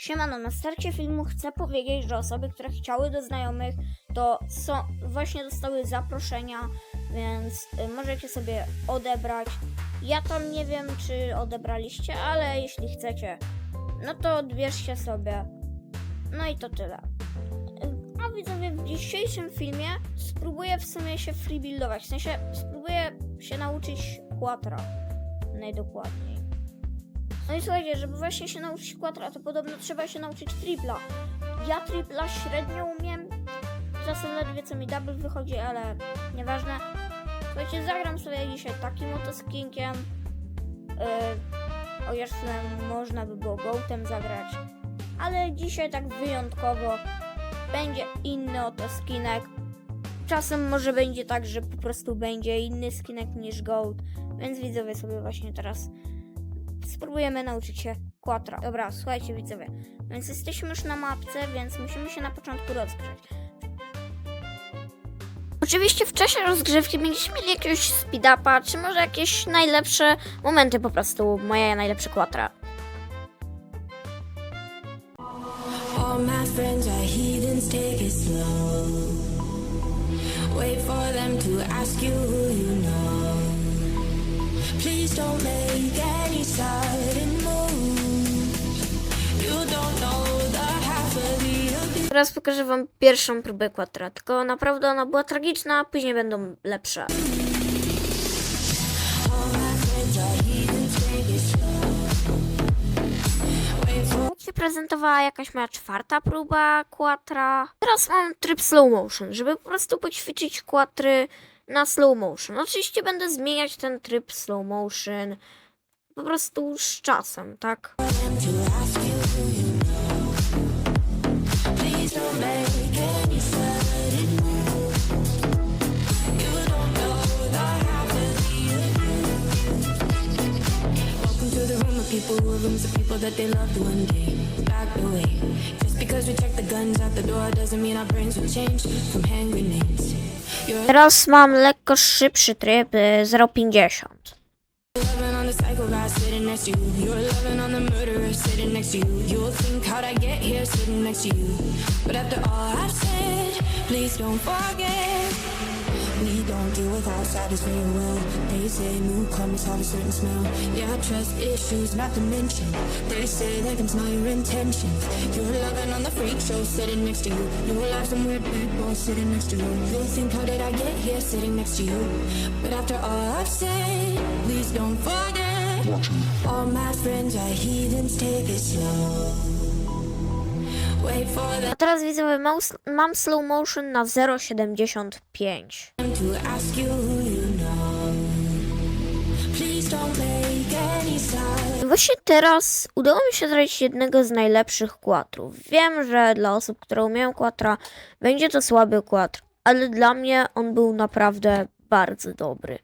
Siemano, na starcie filmu chcę powiedzieć, że osoby, które chciały do znajomych, to są, właśnie dostały zaproszenia, więc y, możecie sobie odebrać. Ja tam nie wiem, czy odebraliście, ale jeśli chcecie, no to odbierzcie sobie. No i to tyle. Y, A widzowie, w dzisiejszym filmie spróbuję w sumie się freebuildować, w sensie spróbuję się nauczyć quatra najdokładniej. No i słuchajcie, żeby właśnie się nauczyć quadra, to podobno trzeba się nauczyć tripla. Ja tripla średnio umiem. Czasem ledwie co mi double wychodzi, ale nieważne. Słuchajcie, zagram sobie dzisiaj takim oto skinkiem. Yy, o można by było gołtem zagrać. Ale dzisiaj tak wyjątkowo będzie inny oto skinek. Czasem może będzie tak, że po prostu będzie inny skinek niż gold. Więc widzowie sobie właśnie teraz spróbujemy nauczyć się quatra. Dobra, słuchajcie widzowie, więc jesteśmy już na mapce, więc musimy się na początku rozgrzeć. Oczywiście w czasie rozgrzewki będziecie mieli jakiegoś speed-upa, czy może jakieś najlepsze momenty po prostu, moje najlepsze quatra. Wait for them to ask you who you know. Please don't make any sudden moves. You don't know the half of the. Teraz pokażę wam pierwszą próbę quatra, tylko naprawdę ona była tragiczna, a później będą lepsze. All się prezentowała jakaś moja czwarta próba quatra. Teraz mam tryb slow motion, żeby po prostu poćwiczyć quatry na slow motion. Oczywiście będę zmieniać ten tryb slow motion po prostu z czasem, tak? people who are rooms of people that they loved one day. Away. Just because we the guns out the door doesn't mean our brains will change from hand grenades. Teraz mam lekko szybszy tryb y, 0,50. loving on the psychopath sitting next to you. You're loving on the murderer sitting next to you. You'll think how'd I get here sitting next to you. But after all I've said, please don't forget. Outsiders very well. They say newcomers have a certain smell. Yeah, trust issues not to mention. They say they can smell your intentions. You're loving on the freak show sitting next to you. You'll have some weird people sitting next to you. You'll think how did I get here sitting next to you. But after all I've said, please don't forget. All my friends are heathens, take it slow. Wait for A teraz widzę, mam, mam slow motion na 0,75. Them to ask you you know. Please don't make any sign. Właśnie teraz udało mi się zrobić jednego z najlepszych quatrów. Wiem, że dla osób, które umieją quatra, będzie to słaby quatr, ale dla mnie on był naprawdę bardzo dobry.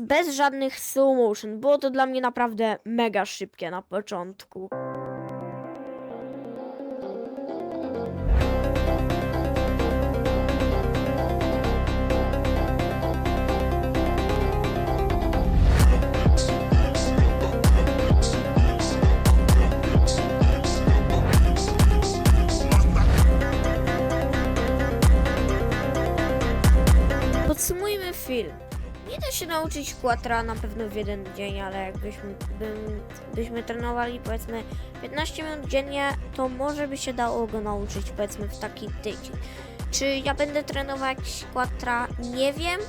Bez żadnych slow motion. Było to dla mnie naprawdę mega szybkie na początku. Podsumujmy film. Się nauczyć quatra na pewno w jeden dzień, ale jakbyśmy bym, byśmy trenowali powiedzmy 15 minut dziennie, to może by się dało go nauczyć powiedzmy w taki tydzień. Czy ja będę trenować quatra? Nie wiem.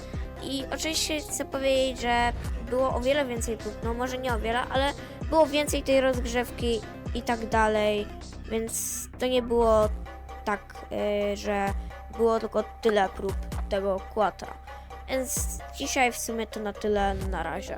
I oczywiście chcę powiedzieć, że było o wiele więcej prób, no może nie o wiele, ale było więcej tej rozgrzewki i tak dalej, więc to nie było tak, y, że było tylko tyle prób tego quatra. Więc dzisiaj w sumie to na tyle, na razie.